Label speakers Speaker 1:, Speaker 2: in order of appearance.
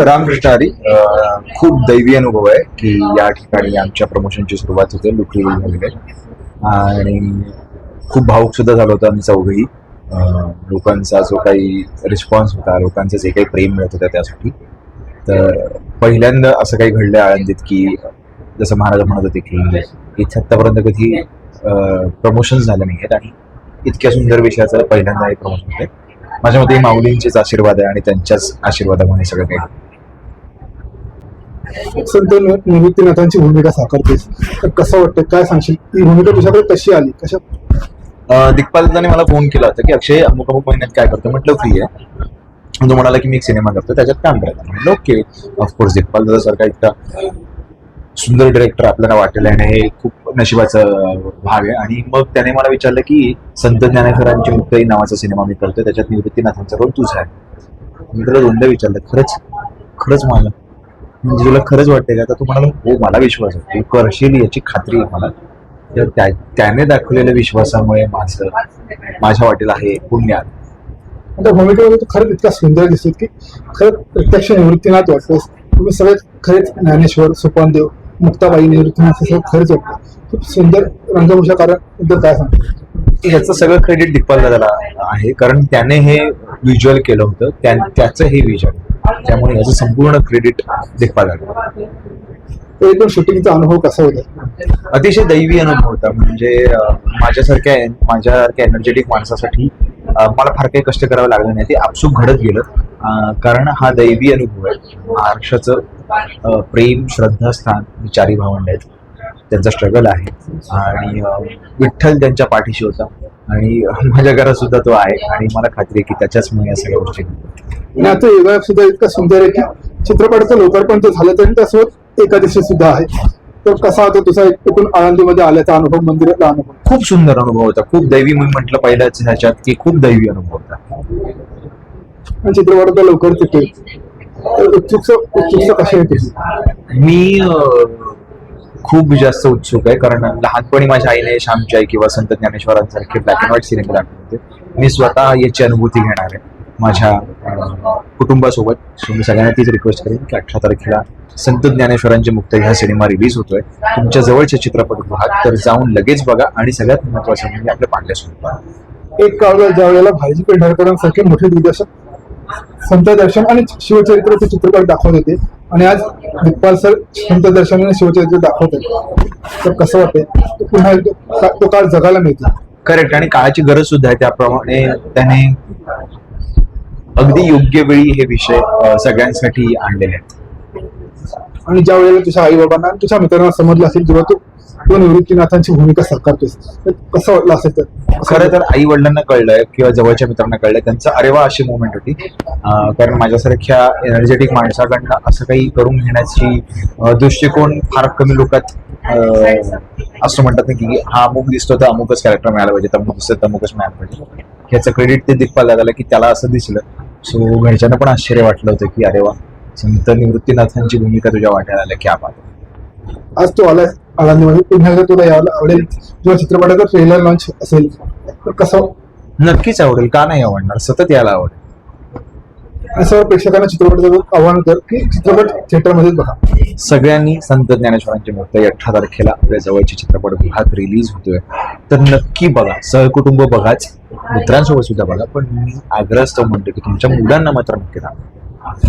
Speaker 1: रामकृष्ण हरी खूप दैवी अनुभव आहे की या ठिकाणी आमच्या प्रमोशनची सुरुवात होते लुकरी आणि खूप भाऊक सुद्धा झालो होतो आम्ही चौघही. लोकांचा जो काही रिस्पॉन्स होता लोकांचं जे काही प्रेम मिळत होतं त्यासाठी. तर पहिल्यांदा असं काही घडलं आळंदीत की जसं महाराज म्हणत होते की इथे आत्तापर्यंत कधी प्रमोशन झालं नाही आहेत आणि इतक्या सुंदर विषयाचं पहिल्यांदा हे प्रमोशन होते. माझ्या मते माऊलींचेच आशीर्वाद आहे आणि त्यांच्याच आशीर्वादामुळे सगळं काही
Speaker 2: संत निवृत्तीनाथांची भूमिका साकारतेस. तर कसं वाटतं काय सांगशील? ही भूमिका तुझ्याकडे कशी आली? कशा
Speaker 1: अं, दिग्पाल दादाने मला फोन केला होता की अक्षय अमुक अमुक महिन्यात काय करतो म्हटलं फ्री आहे. तो म्हणाला की मी एक सिनेमा करतो त्याच्यात काम करायचं म्हटलं ओके. ऑफकोर्स दिग्पाल दादा सारखा इतका सुंदर डिरेक्टर आपल्याला वाटेल आणि हे खूप नशिबाचं भाग आहे. आणि मग त्याने मला विचारलं की संत ज्ञानेश्वरांची मुक्ताई नावाचा सिनेमा मी करतोय त्याच्यात निवृत्तीनाथांचा रोल तुझा आहे. मी तुला दोनदा विचारलं खरंच? खरंच मला? म्हणजे तुला खरंच वाटते का? तर तू म्हणाला हो मला विश्वास आहे. तू करशील याची खात्री आहे मला. तर त्या त्याने दाखवलेल्या विश्वासामुळे माझं माझ्या वाटेला हे पुण्यात
Speaker 2: त्या भूमिकेमध्ये तू खरंच इतका सुंदर दिसत की खरंच प्रत्यक्ष निवृत्तीनाथ वाटतोस तुम्ही सगळे खरेच ज्ञानेश्वर सुपानदेव मुक्ताबाई हे सगळं खरंच खूप सुंदर रंगभूषा कारण काय सांगतो
Speaker 1: याचं सगळं क्रेडिट दिग्पाल दादाला आहे. कारण त्याने हे व्हिज्युअल केलं होतं. त्या त्याचं हे विजन त्यामुळे याचं संपूर्ण क्रेडिट दिग्पाल दादा
Speaker 2: तर एकूण शूटिंगचा अनुभव कसा होता?
Speaker 1: अतिशय दैवी अनुभव होता. म्हणजे अं, माझ्यासारख्या माझ्यासारख्या एनर्जेटिक माणसासाठी अं, मला फार काही कष्ट करावं लागलं नाही. ते आपसूक घडत गेलं. अं, कारण हा दैवी अनुभव आहे. महाराष्ट्राचं प्रेम श्रद्धास्थान विचारी भावंड आहेत. त्यांचा स्ट्रगल आहे. आणि विठ्ठल त्यांच्या पाठीशी होता. आणि माझ्या घरात सुद्धा तो आहे. आणि मला खात्री आहे की त्याच्याचमुळे या सगळ्या गोष्टी
Speaker 2: आता योगा सुद्धा इतका सुंदर आहे की चित्रपटाचं लोकार्पण तर झालं तरी त्यासोबत एकादशी सुद्धा आहे. तर कसा होता तुझा एकूण आळंदीमध्ये आल्याचा अनुभव मंदिरातला अनुभव?
Speaker 1: खूप सुंदर अनुभव होता. खूप दैवी मी म्हटलं पहिल्याच ह्याच्यात की खूप दैवी अनुभव होता.
Speaker 2: चित्रपटाचा लवकरच येतोय उत्सुक उत्सुकता कशी येते
Speaker 1: मी खूप जास्त उत्सुक आहे कारण लहानपणी माझ्या आईने श्यामची आई किंवा संत ज्ञानेश्वरांसारखे ब्लॅक अँड व्हाईट सिनेमा दाखवले होते. मी स्वतः याची अनुभूती घेणार आहे माझ्या कुटुंबासोबत. सो मी सगळ्यांना तीच रिक्वेस्ट करेन की अठरा तारखेला संत ज्ञानेश्वरांची मुक्त हा सिनेमा रिलीज होतोय. तुमच्या जवळचे चित्रपट पाहात तर जाऊन लगेच बघा आणि सगळ्यात महत्वाचं म्हणजे आपल्या पांड्यासोबत.
Speaker 2: एक काळ ज्या वेळेला भाईजी पेंढारकरांसारखे मोठे दिग्दर्शक संत दर्शन आणि शिवचरित्राचे चित्रपट दाखवत होते. आणि आज दिग्पाल सर संत दर्शन आणि शिवचरित्र दाखवत आहेत. तर कसं वाटतंय? पुन्हा एकदा तो काळ जगायला मिळतो.
Speaker 1: करेक्ट आणि काळाची गरज सुद्धा आहे त्याप्रमाणे त्याने अगदी योग्य वेळी हे विषय सगळ्यांसाठी आणलेले आहेत.
Speaker 2: आणि ज्या वेळेला तुझ्या आई बाबांना तुझ्या मित्रांना समजलं असेल जेव्हा तू तू निवृत्तीनाथांची भूमिका साकारतोस तर कसं वाटलं असेल तर?
Speaker 1: खरं तर आई वडिलांना कळलंय किंवा जवळच्या मित्रांना कळलंय त्यांचं अरे वा अशी मुवमेंट होती. कारण माझ्यासारख्या एनर्जेटिक माणसाकडनं असं काही करून घेण्याची दृष्टिकोन फार कमी लोकात असं म्हणतात ना की हा अमुक दिसतो तर अमुकच कॅरेक्टर मिळालं पाहिजे तर अमुक दिसतं तर अमुकच मिळालं पाहिजे. ह्याचं क्रेडिट ते दिग्पाल दादाला की त्याला असं दिसलं. सो घरच्यांना पण आश्चर्य वाटलं होतं की अरे वा संत निवृत्तीनाथांची भूमिका तुझ्या वाट्याला आल्या की आपण
Speaker 2: आज तू आलाय. आळंदीमध्ये पुन्हा एकदा तुला यायला आवडेल. जेव्हा चित्रपटाचा ट्रेलर लॉन्च असेल. तर कसं?
Speaker 1: नक्कीच आवडेल. का नाही आवडणार? सतत यायला आवडेल.
Speaker 2: सर्व प्रेक्षकांना चित्रपटाचं आव्हान कर की चित्रपट थिएटरमध्येच बघा.
Speaker 1: सगळ्यांनी संत ज्ञानेश्वरांची मूर्ती अठरा तारखेला आपल्या जवळचे चित्रपटगृहात रिलीज होतोय. तर नक्की बघा. सहकुटुंब बघाच. मित्रांसोबत सुद्धा बघा. पण मी आग्रहस्तव म्हणतो की तुमच्या मुलांना मात्र नक्की दाखवा.